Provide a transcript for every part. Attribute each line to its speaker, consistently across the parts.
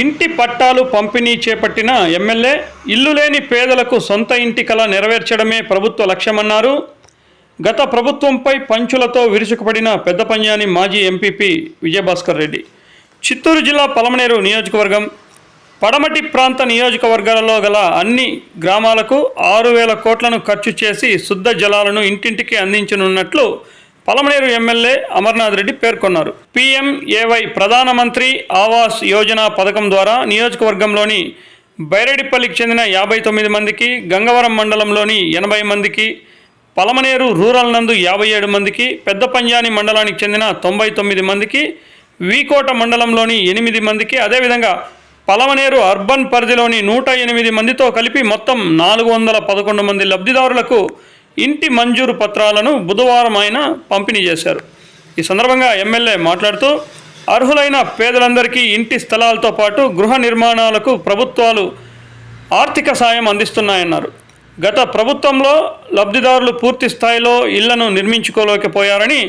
Speaker 1: ఇంటి పట్టాలు పంపిణీ చేపట్టిన ఎమ్మెల్యే ఇల్లు లేని పేదలకు సొంత ఇంటి కల నెరవేర్చడమే ప్రభుత్వ లక్ష్యమన్నారు. గత ప్రభుత్వంపై పంచులతో విరుచుకుపడిన పెద్ద పంజాని మాజీ ఎంపీపీ విజయభాస్కర్ రెడ్డి. చిత్తూరు జిల్లా పలమనేరు నియోజకవర్గం పడమటి ప్రాంత నియోజకవర్గాలలో గల అన్ని గ్రామాలకు ఆరు వేల కోట్లను ఖర్చు చేసి శుద్ధ జలాలను ఇంటింటికి అందించనున్నట్లు పలమనేరు ఎమ్మెల్యే అమర్నాథ్ రెడ్డి పేర్కొన్నారు. పీఎంఏవై ప్రధానమంత్రి ఆవాస్ యోజన పథకం ద్వారా నియోజకవర్గంలోని బైరెడ్డిపల్లికి చెందిన యాభై తొమ్మిది మందికి గంగవరం మండలంలోని ఎనభై మందికి పలమనేరు రూరల్ నందు యాభై ఏడు మందికి పెద్ద పంజాని మండలానికి చెందిన తొంభై తొమ్మిది మందికి వీకోట మండలంలోని ఎనిమిది మందికి అదేవిధంగా పలమనేరు అర్బన్ పరిధిలోని నూట ఎనిమిది మందితో కలిపి మొత్తం నాలుగు వందల పదకొండు మంది లబ్ధిదారులకు ఇంటి మంజూరు పత్రాలను బుధవారం ఆయన పంపిణీ చేశారు. ఈ సందర్భంగా ఎమ్మెల్యే మాట్లాడుతూ అర్హులైన పేదలందరికీ ఇంటి స్థలాలతో పాటు గృహ నిర్మాణాలకు ప్రభుత్వాలు ఆర్థిక సాయం అందిస్తున్నాయన్నారు. గత ప్రభుత్వంలో లబ్ధిదారులు పూర్తి స్థాయిలో ఇళ్ళను నిర్మించుకోలేకపోయారని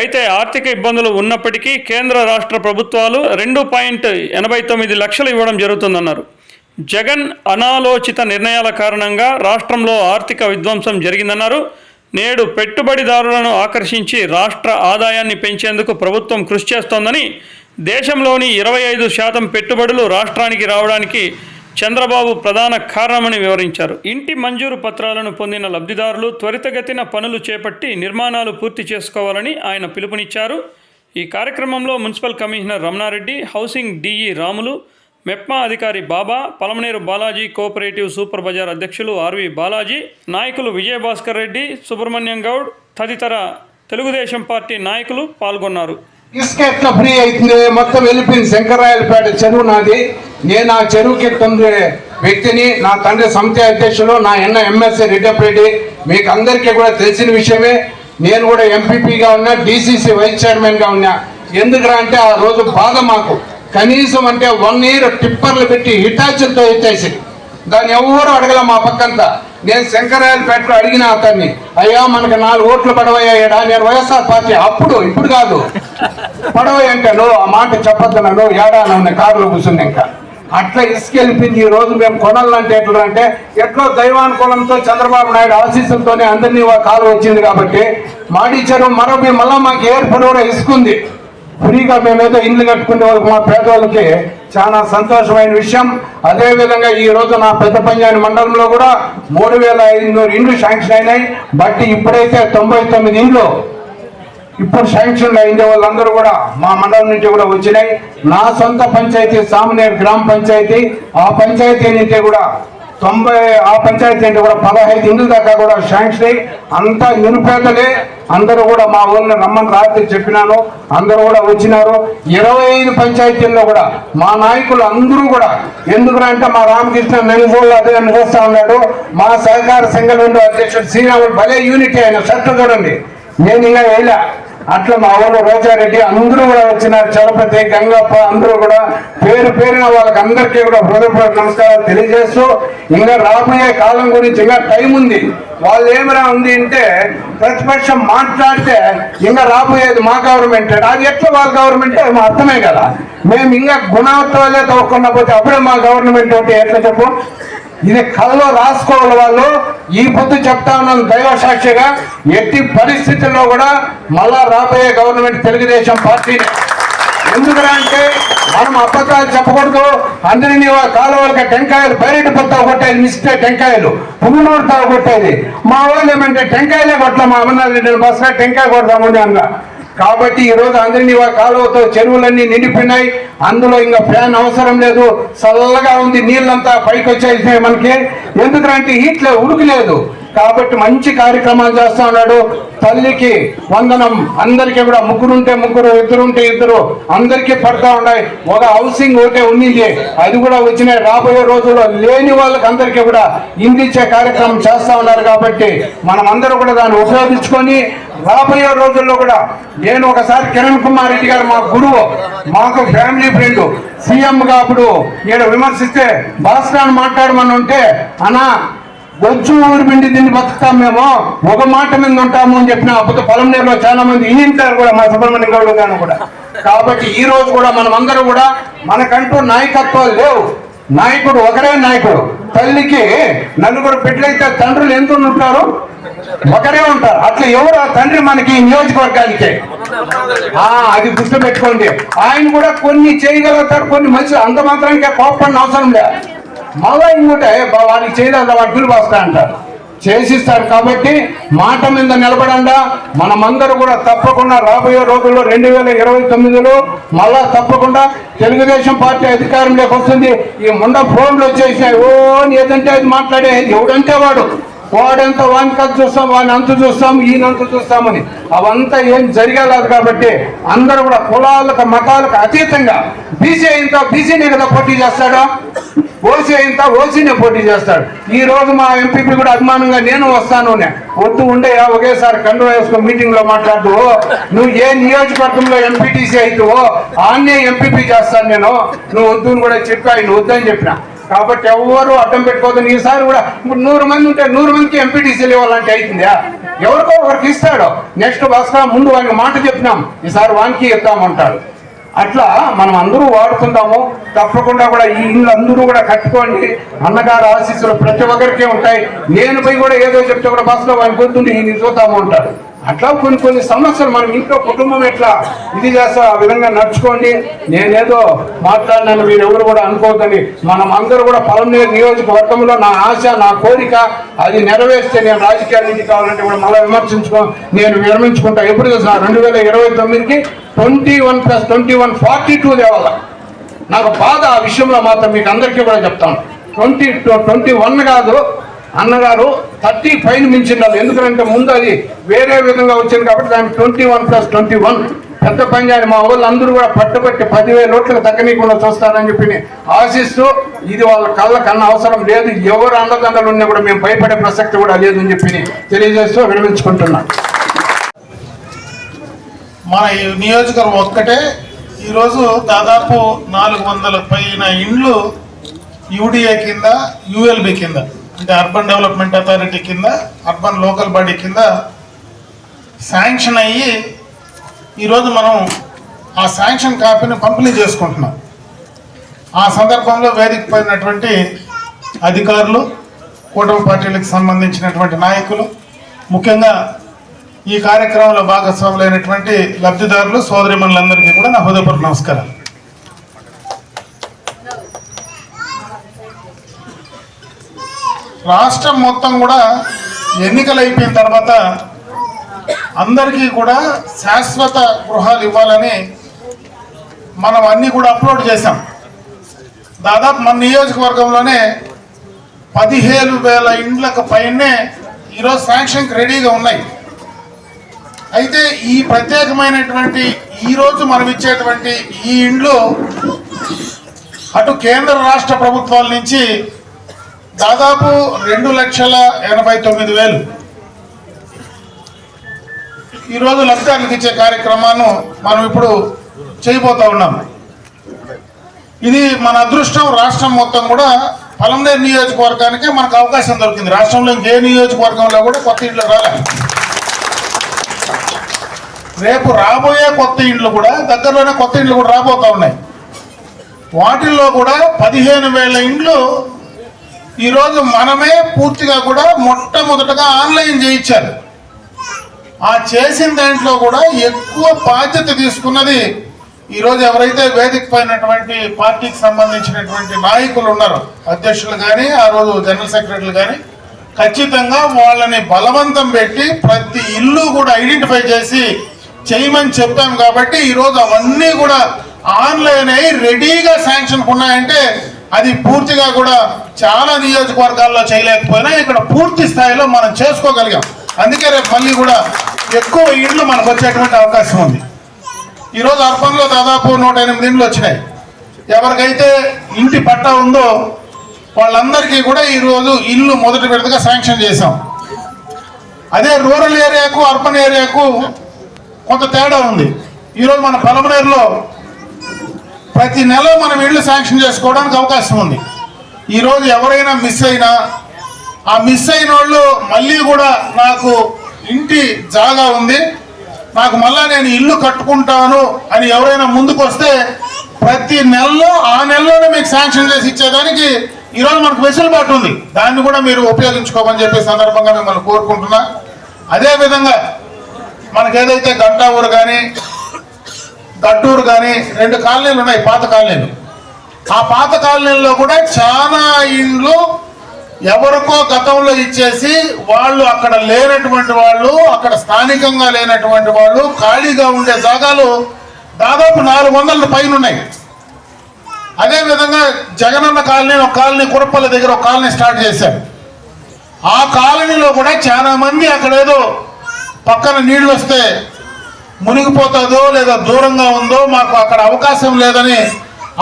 Speaker 1: అయితే ఆర్థిక ఇబ్బందులు ఉన్నప్పటికీ కేంద్ర రాష్ట్ర ప్రభుత్వాలు రెండు పాయింట్ ఎనభై తొమ్మిది లక్షలు ఇవ్వడం జరుగుతుందన్నారు. జగన్ అనాలోచిత నిర్ణయాల కారణంగా రాష్ట్రంలో ఆర్థిక విధ్వంసం జరిగిందన్నారు. నేడు పెట్టుబడిదారులను ఆకర్షించి రాష్ట్ర ఆదాయాన్ని పెంచేందుకు ప్రభుత్వం కృషి చేస్తోందని దేశంలోని ఇరవై ఐదు శాతం పెట్టుబడులు రాష్ట్రానికి రావడానికి చంద్రబాబు ప్రధాన కారణమని వివరించారు. ఇంటి మంజూరు పత్రాలను పొందిన లబ్ధిదారులు త్వరితగతిన పనులు చేపట్టి నిర్మాణాలు పూర్తి చేసుకోవాలని ఆయన పిలుపునిచ్చారు. ఈ కార్యక్రమంలో municipal commissioner Ramanareddy housing DE Ramulu MEPMA అధికారి Baba Palamaner Balaji cooperative super bazaar అధ్యక్షులు ఆర్వి బాలాజీ నాయకులు విజయభాస్కర్ రెడ్డి సుబ్రహ్మణ్యం గౌడ్ తదితర తెలుగుదేశం పార్టీ నాయకులు పాల్గొన్నారు.
Speaker 2: ఇసుక ఫ్రీ అవుతుంది మొత్తం వెళ్ళిపోయింది శంకరాయలపేట చెరువు నాది. నేను ఆ చెరువుకి ఎట్టుంది వ్యక్తిని నా తండ్రి సమితి అధ్యక్షులు నా ఎన్న ఎంఎస్ఏ రెడ్డి మీకు అందరికీ కూడా తెలిసిన విషయమే. నేను కూడా ఎంపీపీగా ఉన్నా డీసీసీ వైస్ చైర్మన్గా ఉన్నా. ఎందుకురా అంటే ఆ రోజు బాధ మాకు. కనీసం అంటే వన్ ఇయర్ టిప్పర్లు పెట్టి హిటాచులతో ఎత్తేసి దాన్ని ఎవరు అడగల మా పక్కంతా. నేను శంకరాయలపేటలో అడిగిన అతన్ని అయ్యా మనకి నాలుగు ఓట్లు పడవయ్యాడా నేను వైఎస్ఆర్ పార్టీ అప్పుడు ఇప్పుడు కాదు. పడవయ్య అంటే నువ్వు ఆ మాట చెప్పొద్దు నన్ను ఏడా నన్ను కారులో కూర్చుంది ఇంకా. అట్లా ఇసుకెళ్ళిపోయింది ఈ రోజు మేము కొనాలంటే ఎట్లా అంటే ఎట్లో దైవానుకూలంతో చంద్రబాబు నాయుడు ఆశీస్సులతోనే అందరినీ కాలు వచ్చింది కాబట్టి మాడి చెరువు మరో మళ్ళీ మళ్ళా మాకు ఏర్పడి కూడా ఇసుకుంది. ఫ్రీగా మేమేదో ఇండ్లు కట్టుకునే వాళ్ళకి మా పేదవాళ్ళకి చాలా సంతోషమైన విషయం. అదేవిధంగా ఈ రోజు నా పెద్ద పంజాని మండలంలో కూడా మూడు వేల ఐదు ఇండ్లు శాంక్షన్ అయినాయి. బట్టి ఇప్పుడైతే తొంభై తొమ్మిది ఇండ్లు ఇప్పుడు శాంక్షన్ అయిందే వాళ్ళందరూ కూడా మా మండలం నుంచి కూడా వచ్చినాయి. నా సొంత పంచాయతీ సామనేర్ గ్రామ పంచాయతీ. ఆ పంచాయతీ నుంచి కూడా తొంభై ఆ పంచాయతీ అంటే కూడా పదహైదు ఇండ్ల దాకా కూడా శాంక్షన్ అయ్యి అంతా నిరుపేదలే. అందరూ కూడా మా ఊళ్ళో రమ్మని రాత్రి చెప్పినాను. అందరూ కూడా వచ్చినారు. ఇరవై ఐదు పంచాయతీల్లో కూడా మా నాయకులు అందరూ కూడా ఎందుకంటే మా రామకృష్ణ నెలగోళ్ళు అదే చేస్తా ఉన్నాడు. మా సహకార సంఘం అధ్యక్షుడు శ్రీరాముడు భలే యూనిటీ ఆయన షర్ట్ చూడండి. నేను ఇలా వెళ్ళా అట్లా మా ఊళ్ళో రోజారెడ్డి అందరూ కూడా వచ్చినారు. చలపతి గంగప్ప అందరూ కూడా పేరు పేరున వాళ్ళకి అందరికీ కూడా హృదయపూర్వక నమస్కారాలు తెలియజేస్తూ ఇంకా రాబోయే కాలం గురించి ఇంకా టైం ఉంది. వాళ్ళు ఏమరా ఉంది అంటే ప్రతిపక్షం మాట్లాడితే ఇంకా రాబోయేది మా గవర్నమెంట్ అది ఎట్లా వాళ్ళ గవర్నమెంట్ అది మా అర్థమే కదా. మేము ఇంకా గుణవత్వాలే తవ్వకుండా పోతే అప్పుడే మా గవర్నమెంట్ అంటే ఎట్లా చెప్పు? ఇది కళ్ళలో రాసుకోవాలి వాళ్ళు. ఈ పొద్దు చెప్తా ఉన్నాను దైవ సాక్షిగా. ఎట్టి పరిస్థితుల్లో కూడా మళ్ళా రాబోయే గవర్నమెంట్ తెలుగుదేశం పార్టీని. ఎందుకంటే మనం అబద్ధాలు చెప్పకూడదు. అందరినీ కాలువలకి టెంకాయలు బయట పొత్తా కొట్టేది మిస్తే టెంకాయలు. పువ్వునూరు కొట్టేది. మా వాళ్ళు ఏమంటే టెంకాయలే కొట్ల మా అమర్నాథ్ బస్సులో టెంకాయ కొడతామని అన్నా కాబట్టి ఈ రోజు అందరినీ కాలువతో చెరువులన్నీ నిండిపోయినాయి. అందులో ఇంకా ఫ్యాన్ అవసరం లేదు. చల్లగా ఉంది. నీళ్ళంతా పైకి వచ్చేసినాయి మనకి. ఎందుకంటే హీట్లో లేదు ఉడుకు లేదు. కాబట్టి మంచి కార్యక్రమాలు చేస్తా ఉన్నాడు. తల్లికి వందనం. అందరికీ కూడా ముగ్గురుంటే ముగ్గురు ఇద్దరుంటే ఇద్దరు అందరికీ పడతా ఉన్నాయి. ఒక హౌసింగ్ ఒకటే ఉన్నింది. అది కూడా వచ్చినాయి. రాబోయే రోజుల్లో లేని వాళ్ళకి అందరికీ కూడా ఇందిచ్చే కార్యక్రమం చేస్తా ఉన్నారు కాబట్టి మనం అందరూ కూడా దాన్ని ఉపయోగించుకొని రాబోయే రోజుల్లో కూడా నేను ఒకసారి కిరణ్ కుమార్ రెడ్డి గారు మా గురువు మాకు ఫ్యామిలీ ఫ్రెండ్ సీఎం గా అప్పుడు నేను విమర్శిస్తే భాస్కర్ మాట్లాడమని ఉంటే అన్నా బొచ్చు ఊరు పిండి తిండి బతుకుతాం మేము. ఒక మాట మీద ఉంటాము అని చెప్పిన అప్పుడు పొలం నేరులో చాలా మంది ఈంటారు కూడా మా సుబ్రహ్మణ్యం గౌడ్ గారు కూడా. కాబట్టి ఈ రోజు కూడా మనం అందరూ కూడా మనకంటూ నాయకత్వాలు లేవు. నాయకుడు ఒకరే నాయకుడు. తల్లికి నలుగురు బిడ్డలైతే తండ్రులు ఎంత ఉంటారు? ఒకరే ఉంటారు. అట్లా ఎవరు? ఆ తండ్రి మనకి ఈ నియోజకవర్గానికి. ఆ అది గుర్తు పెట్టుకోండి ఆయన కూడా కొన్ని చేయగలుగుతారు కొన్ని మంచి అంత మాత్రానికి కోపడిన అవసరం లేదు మళ్ళా ఇంకోటి "బా, వాడికి చేయలేదు వాడు బిల్లు వస్తా అంటారు. చేసిస్తారు కాబట్టి మాట మీద నిలబడండా. మనమందరూ కూడా తప్పకుండా రాబోయే రోజుల్లో రెండు వేల ఇరవై తొమ్మిదిలో మళ్ళా తప్పకుండా తెలుగుదేశం పార్టీ అధికారంలోకి వస్తుంది. ఈ ముండ ఫోన్లు వచ్చేసినాయి. ఓ ఏదంటే అది మాట్లాడే ఎవడంటే వాడు? వాడంత వాని కథ చూస్తాం వాని అంత చూస్తాం ఈయన అంత చూస్తామని. అవంతా ఏం జరగలేదు కాబట్టి అందరూ కూడా కులాలకు మతాలకు అతీతంగా బీసీ అయినంత బీసీ కదా పోటీ చేస్తాడు? ఓసీ అయినంత ఓసీనే పోటీ చేస్తాడు. ఈ రోజు మా ఎంపీపీ కూడా అభిమానంగా నేను వస్తాను వద్దు ఉండే ఒకేసారి కండు వేసుకో మీటింగ్లో మాట్లాడుతూ నువ్వు ఏ నియోజకవర్గంలో ఎంపీటీసీ అవుతావో ఆన్నే ఎంపీపీ చేస్తాను నేను. నువ్వు వద్దు కూడా చెప్పి ఆయన వద్దని చెప్పిన. కాబట్టి ఎవరు అడ్డం పెట్టుకోదని ఈసారి కూడా ఇప్పుడు నూరు మంది ఉంటే నూరు మందికి ఎంపీటీసీలు ఇవ్వాలంటే అవుతుందా ఎవరికో ఒకరికి ఇస్తాడు. నెక్స్ట్ భాస్కర్ ముందు వానికి మాట చెప్పినాం. ఈసారి వానికి ఇద్దామంటాడు అట్లా మనం అందరూ వాడుకుందాము. తప్పకుండా కూడా ఈ ఇల్లు అందరూ కూడా కట్టుకోండి. అన్నగారు ఆశీస్సులు ప్రతి ఒక్కరికే ఉంటాయి. నేను పోయి కూడా ఏదో చెప్తే కూడా బస్సులో వాడిని పొద్దుండి ఈయన చూద్దాము ఉంటాడు అట్లా కొన్ని కొన్ని సమస్యలు మనం ఇంట్లో కుటుంబం ఎట్లా ఇది చేస్తా ఆ విధంగా నడుచుకోండి. నేనేదో మాట్లాడినాను మీరెవరు కూడా అనుకోవద్దని మనం అందరూ కూడా పలమనేరు నియోజకవర్గంలో నా ఆశ నా కోరిక అది నెరవేర్స్తే నేను రాజకీయాల నుంచి కావాలంటే కూడా మళ్ళీ విమర్శించుకో నేను విరమించుకుంటా. ఎప్పుడు చూసినా రెండు వేల ఇరవై తొమ్మిదికి twenty one plus twenty one forty two తేవాల నాకు బాధ ఆ విషయంలో మాత్రం మీకు అందరికీ కూడా చెప్తాను. ట్వంటీ ట్వంటీ వన్ కాదు అన్నగారు థర్టీ ఫైవ్ మించిండాలి. ఎందుకంటే ముందు అది వేరే విధంగా వచ్చింది కాబట్టి దానికి twenty one plus twenty one. పెద్ద పంచాయతీ మా వాళ్ళు అందరూ కూడా పట్టుబట్టి పదివేల ఓట్లకు తగ్గనీయకుండా చూస్తారని చెప్పి ఆశిస్తూ ఇది వాళ్ళ కళ్ళ కన్నా అవసరం లేదు. ఎవరు అండదండలు ఉన్నా కూడా మేము భయపడే ప్రసక్తి కూడా లేదని చెప్పి తెలియజేస్తూ విరమించుకుంటున్నాం.
Speaker 3: మన నియోజకవర్గం ఒక్కటే. ఈరోజు దాదాపు నాలుగు వందల పైన ఇండ్లు యూడిఏ కింద యుఎల్బి కింద. అంటే అర్బన్ డెవలప్మెంట్ అథారిటీ కింద అర్బన్ లోకల్ బాడీ కింద శాంక్షన్ అయ్యి ఈరోజు మనం ఆ శాంక్షన్ కాపీని పంపిణీ చేసుకుంటున్నాం. ఆ సందర్భంలో వేదిక పోయినటువంటి అధికారులు కూటమి పార్టీలకు సంబంధించినటువంటి నాయకులు ముఖ్యంగా ఈ కార్యక్రమంలో భాగస్వాములైనటువంటి లబ్ధిదారులు సోదరిమణులందరికీ కూడా నా హృదయపూర్వక నమస్కారం రాష్ట్రం మొత్తం కూడా ఎన్నికలు అయిపోయిన తర్వాత అందరికీ కూడా శాశ్వత గృహాలు ఇవ్వాలని మనం అన్నీ కూడా అప్లోడ్ చేశాం. దాదాపు మన నియోజకవర్గంలోనే పదిహేను వేల ఇండ్లకు పైనే ఈరోజు శాంక్షన్కి రెడీగా ఉన్నాయి. అయితే ఈ ప్రత్యేకమైనటువంటి ఈరోజు మనం ఇచ్చేటువంటి ఈ ఇండ్లు అటు కేంద్ర రాష్ట్ర ప్రభుత్వాల నుంచి దాదాపు రెండు లక్షల ఎనభై తొమ్మిది వేలు. ఈరోజు లబ్ధానికి ఇచ్చే కార్యక్రమాన్ని మనం ఇప్పుడు చేయబోతా ఉన్నాం. ఇది మన అదృష్టం రాష్ట్రం మొత్తం కూడా పలంనేరు నియోజకవర్గానికే మనకు అవకాశం దొరికింది. రాష్ట్రంలో ఇంకే నియోజకవర్గంలో కూడా కొత్త ఇంట్లో రాలే. రేపు రాబోయే కొత్త ఇండ్లు కూడా దగ్గరలోనే కొత్త ఇండ్లు కూడా రాబోతా ఉన్నాయి. వాటిల్లో కూడా పదిహేను వేల ఇండ్లు ఈరోజు మనమే పూర్తిగా కూడా మొట్టమొదటగా ఆన్లైన్ చేయించారు. ఆ చేసిన దాంట్లో కూడా ఎక్కువ బాధ్యత తీసుకున్నది ఈరోజు ఎవరైతే వేదిక పైనటువంటి పార్టీకి సంబంధించినటువంటి నాయకులు ఉన్నారో అధ్యక్షులు కానీ ఆ రోజు జనరల్ సెక్రటరీలు కానీ ఖచ్చితంగా వాళ్ళని బలవంతం పెట్టి ప్రతి ఇల్లు కూడా ఐడెంటిఫై చేసి చేయమని చెప్పాం కాబట్టి ఈరోజు అవన్నీ కూడా ఆన్లైన్ అయి రెడీగా శాంక్షన్ ఉన్నాయంటే అది పూర్తిగా కూడా చాలా నియోజకవర్గాల్లో చేయలేకపోయినా ఇక్కడ పూర్తి స్థాయిలో మనం చేసుకోగలిగాం. అందుకే రేపు మళ్ళీ కూడా ఎక్కువ ఇండ్లు మనకు వచ్చేటువంటి అవకాశం ఉంది. ఈరోజు అర్బన్లో దాదాపు నూట ఎనిమిది ఇండ్లు వచ్చినాయి. ఎవరికైతే ఇంటి పట్టా ఉందో వాళ్ళందరికీ కూడా ఈరోజు ఇల్లు మొదటి విడతగా శాంక్షన్ చేశాం. అదే రూరల్ ఏరియాకు అర్బన్ ఏరియాకు కొంత తేడా ఉంది. ఈరోజు మన పలమనేరులో ప్రతి నెల మనం ఇళ్ళు శాంక్షన్ చేసుకోవడానికి అవకాశం ఉంది. ఈరోజు ఎవరైనా మిస్ అయినా ఆ మిస్ అయిన వాళ్ళు మళ్ళీ కూడా నాకు ఇంటి జాగా ఉంది. నాకు మళ్ళా నేను ఇల్లు కట్టుకుంటాను అని ఎవరైనా ముందుకు వస్తే ప్రతి నెలలో ఆ నెలలోనే మీకు శాంక్షన్ చేసి ఇచ్చేదానికి ఈరోజు మనకు వెసులుబాటు ఉంది. దాన్ని కూడా మీరు ఉపయోగించుకోమని చెప్పే సందర్భంగా మిమ్మల్ని కోరుకుంటున్నా. అదే విధంగా మనకి గంటా ఊరు కానీ దట్టూరు కానీ రెండు కాలనీలు ఉన్నాయి పాత కాలనీలు. ఆ పాత కాలనీల్లో కూడా చాలా ఇండ్లు ఎవరికో గతంలో ఇచ్చేసి వాళ్ళు అక్కడ లేనటువంటి వాళ్ళు అక్కడ స్థానికంగా లేనటువంటి వాళ్ళు ఖాళీగా ఉండే జాగాలు దాదాపు నాలుగు వందల పైన ఉన్నాయి అదే విధంగా జగనన్న కాలనీ ఒక కాలనీ కురపల్లి దగ్గర ఒక కాలనీ స్టార్ట్ చేశారు. ఆ కాలనీలో కూడా చాలా మంది అక్కడ ఏదో పక్కన నీళ్ళు వస్తే మునిగిపోతుందో లేదా దూరంగా ఉందో మాకు అక్కడ అవకాశం లేదని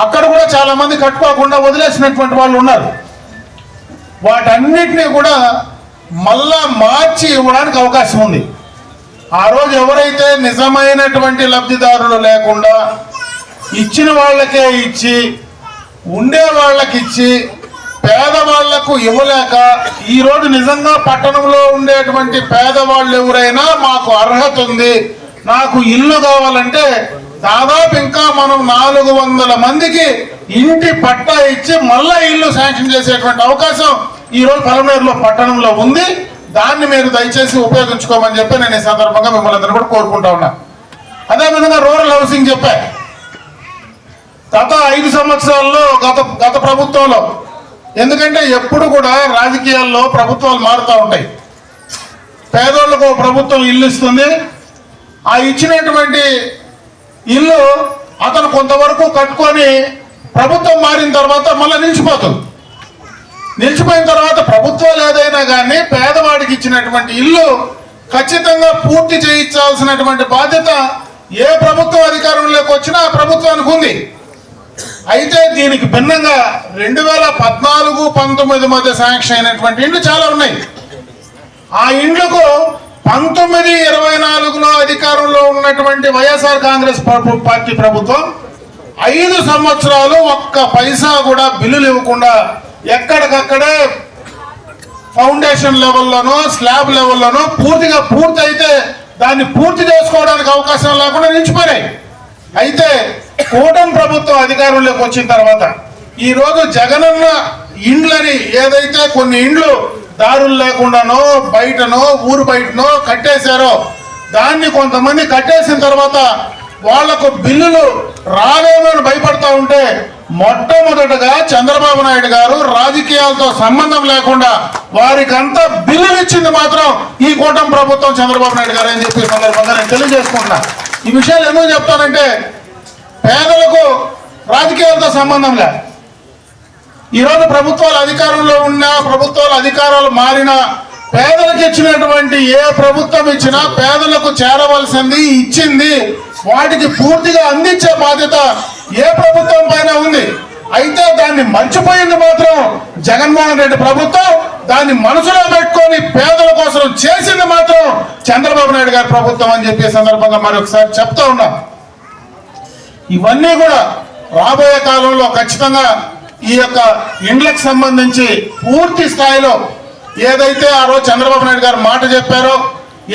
Speaker 3: అక్కడ కూడా చాలామంది కట్టుకోకుండా వదిలేసినటువంటి వాళ్ళు ఉన్నారు. వాటన్నిటినీ కూడా మళ్ళా మార్చి ఇవ్వడానికి అవకాశం ఉంది. ఆ రోజు ఎవరైతే నిజమైనటువంటి లబ్ధిదారులు లేకుండా ఇచ్చిన వాళ్ళకే ఇచ్చి ఉండే వాళ్ళకి ఇచ్చి పేదవాళ్ళకు ఇవ్వలేక ఈరోజు నిజంగా పట్టణంలో ఉండేటువంటి పేదవాళ్ళు ఎవరైనా మాకు అర్హత ఉంది. నాకు ఇల్లు కావాలంటే దాదాపు ఇంకా మనం నాలుగు వందల మందికి ఇంటి పట్టా ఇచ్చి మళ్ళా ఇల్లు శాంక్షన్ చేసేటువంటి అవకాశం ఈరోజు పలమేరులో పలమనేరులో పట్టణంలో ఉంది. దాన్ని మీరు దయచేసి ఉపయోగించుకోమని చెప్పి నేను ఈ సందర్భంగా మిమ్మల్ని అందరూ కూడా కోరుకుంటా ఉన్నా. అదేవిధంగా రూరల్ హౌసింగ్ చెప్పా. గత ఐదు సంవత్సరాల్లో గత గత ప్రభుత్వంలో ఎందుకంటే ఎప్పుడు కూడా రాజకీయాల్లో ప్రభుత్వాలు మారుతూ ఉంటాయి. పేదోళ్ళకు ప్రభుత్వం ఇల్లు ఇస్తుంది ఆ ఇచ్చినటువంటి ఇల్లు అతను కొంతవరకు కట్టుకొని ప్రభుత్వం మారిన తర్వాత మళ్ళీ నిలిచిపోతుంది. నిలిచిపోయిన తర్వాత ప్రభుత్వాలు ఏదైనా కానీ పేదవాడికి ఇచ్చినటువంటి ఇల్లు ఖచ్చితంగా పూర్తి చేయించాల్సినటువంటి బాధ్యత ఏ ప్రభుత్వం అధికారంలోకి వచ్చినా ఆ ప్రభుత్వానికి ఉంది. అయితే దీనికి భిన్నంగా రెండు వేల పద్నాలుగు పంతొమ్మిది మధ్య శాంక్షన్ అయినటువంటి ఇండ్లు చాలా ఉన్నాయి. ఆ ఇండ్లకు పంతొమ్మిది ఇరవై నాలుగులో అధికారంలో ఉన్నటువంటి వైఎస్ఆర్ కాంగ్రెస్ పార్టీ ప్రభుత్వం ఐదు సంవత్సరాలు ఒక్క పైసా కూడా బిల్లులు ఇవ్వకుండా ఎక్కడికక్కడే ఫౌండేషన్ లెవెల్లోనో స్లాబ్ లెవెల్లోనో పూర్తిగా పూర్తి అయితే దాన్ని పూర్తి చేసుకోవడానికి అవకాశం లేకుండా నిలిచిపోయాయి అయితే కూటమి ప్రభుత్వం అధికారంలోకి వచ్చిన తర్వాత ఈరోజు జగనన్న ఇండ్లని ఏదైతే కొన్ని ఇండ్లు దారులు లేకుండానో బయటనో ఊరు బయటనో కట్టేశారో. దాన్ని కొంతమంది కట్టేసిన తర్వాత వాళ్ళకు బిల్లులు రావేమని భయపడతా ఉంటే మొట్టమొదటగా చంద్రబాబు నాయుడు గారు రాజకీయాలతో సంబంధం లేకుండా వారికంతా బిల్లులు ఇచ్చింది మాత్రం ఈ కూటమి ప్రభుత్వం చంద్రబాబు నాయుడు గారు అని చెప్పి సందర్భంగా నేను తెలియజేసుకుంటున్నా. ఈ విషయాలు ఎందుకు చెప్తానంటే పేదలకు రాజకీయాలతో సంబంధం లేదు ఈరోజు ప్రభుత్వాలు అధికారంలో ఉన్నా ప్రభుత్వాలు అధికారాలు మారినా పేదలకు ఇచ్చినటువంటి ఏ ప్రభుత్వం ఇచ్చినా పేదలకు చేరవలసింది ఇచ్చింది వాటికి పూర్తిగా అందించే బాధ్యత ఏ ప్రభుత్వం పైన ఉంది? అయితే దాన్ని మర్చిపోయింది మాత్రం జగన్మోహన్ రెడ్డి ప్రభుత్వం. దాన్ని మనసులో పెట్టుకొని పేదల కోసం చేసింది మాత్రం చంద్రబాబు నాయుడు గారి ప్రభుత్వం అని చెప్పే సందర్భంగా మరొకసారి చెప్తా ఉన్నా. ఇవన్నీ కూడా రాబోయే కాలంలో ఖచ్చితంగా ఈ యొక్క ఇండ్లకు సంబంధించి పూర్తి స్థాయిలో ఏదైతే ఆ రోజు చంద్రబాబు నాయుడు గారు మాట చెప్పారో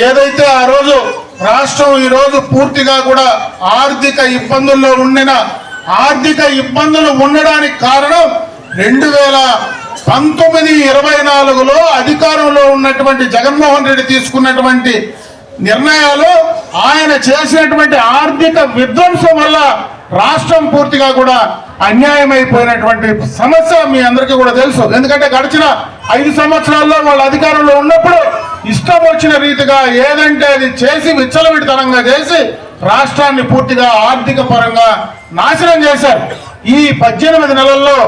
Speaker 3: ఏదైతే ఆ రోజు రాష్ట్రం ఈరోజు పూర్తిగా కూడా ఆర్థిక ఇబ్బందుల్లో ఉండిన ఆర్థిక ఇబ్బందులు ఉండడానికి కారణం రెండు వేల పంతొమ్మిది ఇరవై నాలుగులో అధికారంలో ఉన్నటువంటి జగన్మోహన్ రెడ్డి తీసుకున్నటువంటి నిర్ణయాలు ఆయన చేసినటువంటి ఆర్థిక విధ్వంసం వల్ల రాష్ట్రం పూర్తిగా కూడా అన్యాయమైపోయినటువంటి సమస్య మీ అందరికీ కూడా తెలుసు. ఎందుకంటే గడిచిన ఐదు సంవత్సరాల్లో వాళ్ళ అధికారంలో ఉన్నప్పుడు ఇష్టం వచ్చిన రీతిగా ఏదంటే అది చేసి విచ్చలవిడితనంగా చేసి రాష్ట్రాన్ని పూర్తిగా ఆర్థిక పరంగా నాశనం చేశారు. ఈ పద్దెనిమిది నెలల్లో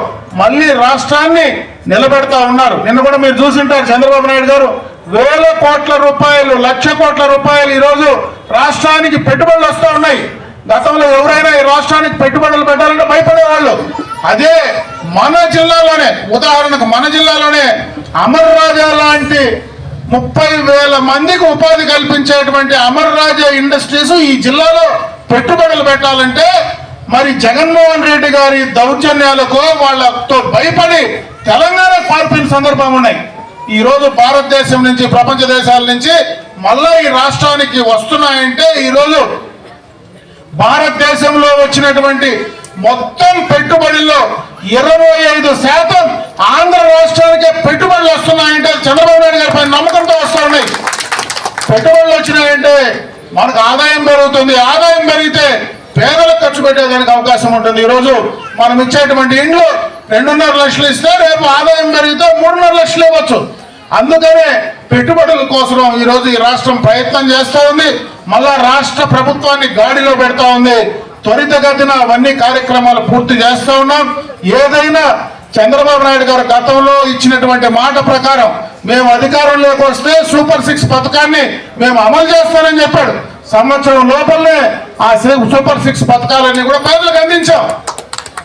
Speaker 3: మళ్ళీ రాష్ట్రాన్ని నిలబెడతా ఉన్నారు. నిన్న కూడా మీరు చూసింటారు చంద్రబాబు నాయుడు గారు వేల కోట్ల రూపాయలు లక్ష కోట్ల రూపాయలు ఈరోజు రాష్ట్రానికి పెట్టుబడులు వస్తూ ఉన్నాయి. గతంలో ఎవరైనా ఈ రాష్ట్రానికి పెట్టుబడులు పెట్టాలంటే భయపడేవాళ్ళు. అదే మన జిల్లాలోనే ఉదాహరణకు మన జిల్లాలోనే అమర్ రాజా లాంటి ముప్పై వేల మందికి ఉపాధి కల్పించేటువంటి అమర్ రాజా ఇండస్ట్రీస్ ఈ జిల్లాలో పెట్టుబడులు పెట్టాలంటే మరి జగన్మోహన్ రెడ్డి గారి దౌర్జన్యాలకు వాళ్ళతో భయపడి తెలంగాణ పార్పిన సందర్భం ఉన్నాయి. ఈ రోజు భారతదేశం నుంచి ప్రపంచ దేశాల నుంచి మళ్ళా ఈ రాష్ట్రానికి వస్తున్నాయంటే ఈరోజు భారతదేశంలో వచ్చినటువంటి మొత్తం పెట్టుబడుల్లో ఇరవై ఐదు శాతం ఆంధ్ర రాష్ట్రానికే పెట్టుబడులు వస్తున్నాయంటే చంద్రబాబు నాయుడు గారి పైన నమ్మకంతో వస్తున్నాయి పెట్టుబడులు వచ్చినాయంటే మనకు ఆదాయం పెరుగుతుంది. ఆదాయం పెరిగితే పేదలకు ఖర్చు పెట్టేదానికి అవకాశం ఉంటుంది. ఈరోజు మనం ఇచ్చేటువంటి ఇండ్లు రెండున్నర లక్షలు ఇస్తే రేపు ఆదాయం పెరిగితే మూడున్నర లక్షలు ఇవ్వచ్చు. అందుకనే పెట్టుబడుల కోసం ఈరోజు ఈ రాష్ట్రం ప్రయత్నం చేస్తూ ఉంది. మళ్ళా రాష్ట్ర ప్రభుత్వాన్ని గాడిలో పెడతా ఉంది. త్వరితగతిన అవన్నీ కార్యక్రమాలు పూర్తి చేస్తూ ఉన్నాం. ఏదైనా చంద్రబాబు నాయుడు గారు గతంలో ఇచ్చినటువంటి మాట ప్రకారం మేము అధికారంలోకి వస్తే సూపర్ సిక్స్ పథకాన్ని మేము అమలు చేస్తానని చెప్పాడు. సంవత్సరం లోపలనే ఆ సూపర్ సిక్స్ పథకాలన్నీ కూడా ప్రజలకు అందించాం.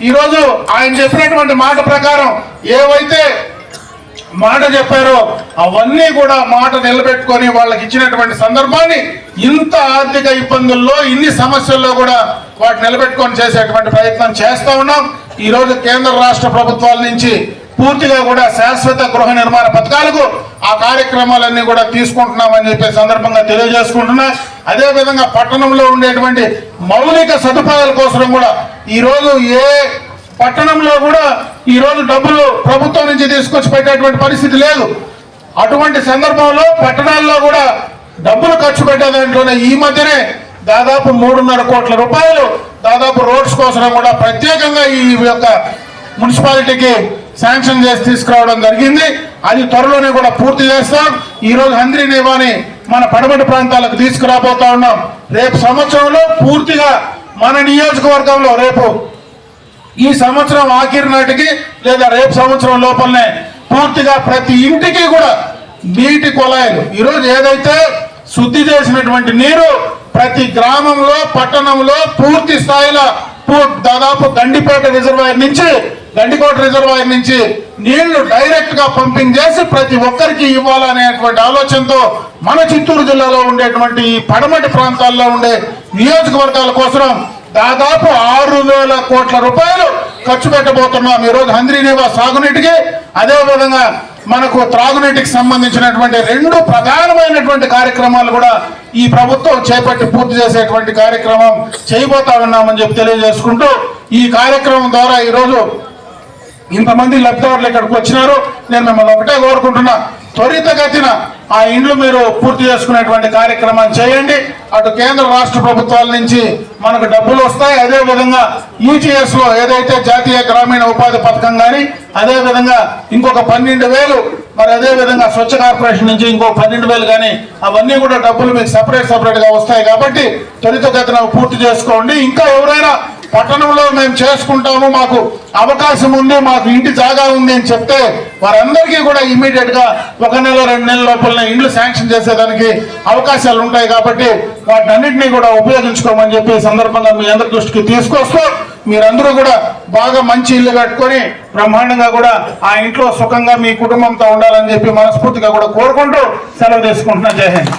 Speaker 3: ఈరోజు ఆయన చెప్పినటువంటి మాట ప్రకారం ఏవైతే మాట చెప్పారో. అవన్నీ కూడా మాట నిలబెట్టుకొని వాళ్ళకి ఇచ్చినటువంటి సందర్భాన్ని ఇంత ఆర్థిక ఇబ్బందుల్లో ఇన్ని సమస్యల్లో కూడా వాటి నిలబెట్టుకొని చేసేటువంటి ప్రయత్నం చేస్తూ ఉన్నాం. ఈ రోజు కేంద్ర రాష్ట్ర ప్రభుత్వాల నుంచి పూర్తిగా కూడా శాశ్వత గృహ నిర్మాణ పథకాలకు ఆ కార్యక్రమాలన్నీ కూడా తీసుకుంటున్నామని చెప్పే సందర్భంగా తెలియజేసుకుంటున్నా. అదేవిధంగా పట్టణంలో ఉండేటువంటి మౌలిక సదుపాయాల కోసం కూడా ఈరోజు ఏ పట్టణంలో కూడా ఈ రోజు డబ్బులు ప్రభుత్వం నుంచి తీసుకొచ్చి పెట్టేటువంటి పరిస్థితి లేదు. అటువంటి సందర్భంలో పట్టణాల్లో కూడా డబ్బులు ఖర్చు పెట్టే దాంట్లోనే ఈ మధ్యనే దాదాపు మూడున్నర కోట్ల రూపాయలు దాదాపు రోడ్స్ కోసం కూడా ప్రత్యేకంగా ఈ యొక్క మున్సిపాలిటీకి శాంక్షన్ చేసి తీసుకురావడం జరిగింది. అది త్వరలోనే కూడా పూర్తి చేస్తాం. ఈ రోజు హంద్రి నివాని మన పడమటి ప్రాంతాలకు తీసుకురాబోతా ఉన్నాం. రేపు సంవత్సరంలో పూర్తిగా మన నియోజకవర్గంలో రేపు ఈ సంవత్సరం ఆఖరి నాటికి లేదా రేపు సంవత్సరం లోపలనే పూర్తిగా ప్రతి ఇంటికి కూడా నీటి కొలాయిలు. ఈరోజు ఏదైతే శుద్ధి చేసినటువంటి నీరు ప్రతి గ్రామంలో పట్టణంలో పూర్తి స్థాయిలో పూ- దాదాపు గండిపేట రిజర్వాయర్ నుంచి గండికోట రిజర్వాయర్ నుంచి నీళ్ళు డైరెక్ట్గా పంపింగ్ చేసి ప్రతి ఒక్కరికి ఇవ్వాలనేటువంటి ఆలోచనతో మన చిత్తూరు జిల్లాలో ఉండేటువంటి ఈ పడమటి ప్రాంతాల్లో ఉండే నియోజకవర్గాల కోసం దాదాపు ఆరు వేల కోట్ల రూపాయలు ఖర్చు పెట్టబోతున్నాం. ఈరోజు హంద్రీనేవా సాగునీటికి అదేవిధంగా మనకు త్రాగునీటికి సంబంధించినటువంటి రెండు ప్రధానమైనటువంటి కార్యక్రమాలు కూడా ఈ ప్రభుత్వం చేపట్టి పూర్తి చేసేటువంటి కార్యక్రమం చేయబోతా ఉన్నామని చెప్పి తెలియజేసుకుంటూ ఈ కార్యక్రమం ద్వారా ఈరోజు ఇంతమంది లబ్ధిదారులు ఇక్కడికి వచ్చినారు. నేను మిమ్మల్ని ఒకటే కోరుకుంటున్నా త్వరితగతిన ఆ ఇండ్లు మీరు పూర్తి చేసుకునేటువంటి కార్యక్రమం చేయండి. అటు కేంద్ర రాష్ట్ర ప్రభుత్వాల నుంచి మనకు డబ్బులు వస్తాయి. అదే విధంగా ఈటీఎస్లో ఏదైతే జాతీయ గ్రామీణ ఉపాధి పథకం కానీ అదే విధంగా ఇంకొక పన్నెండు వేలు మరి అదే విధంగా స్వచ్ఛ కార్పొరేషన్ నుంచి ఇంకో పన్నెండు వేలు కానీ అవన్నీ కూడా డబ్బులు మీకు సపరేట్ సపరేట్గా వస్తాయి కాబట్టి త్వరితగతిన పూర్తి చేసుకోండి. ఇంకా ఎవరైనా పట్టణంలో మేము చేసుకుంటాము మాకు అవకాశం ఉంది మాకు ఇంటి జాగా ఉంది అని చెప్తే వారందరికీ కూడా ఇమీడియట్గా ఒక నెల రెండు నెలల లోపల ఇండ్లు శాంక్షన్ చేసేదానికి అవకాశాలు ఉంటాయి కాబట్టి వాటినన్నింటినీ కూడా ఉపయోగించుకోమని చెప్పి సందర్భంగా మీ అందరి దృష్టికి తీసుకొస్తూ మీరందరూ కూడా బాగా మంచి ఇల్లు కట్టుకొని బ్రహ్మాండంగా కూడా ఆ ఇంట్లో సుఖంగా మీ కుటుంబంతో ఉండాలని చెప్పి మనస్ఫూర్తిగా కూడా కోరుకుంటూ సెలవు తీసుకుంటున్నా. జై హింద్.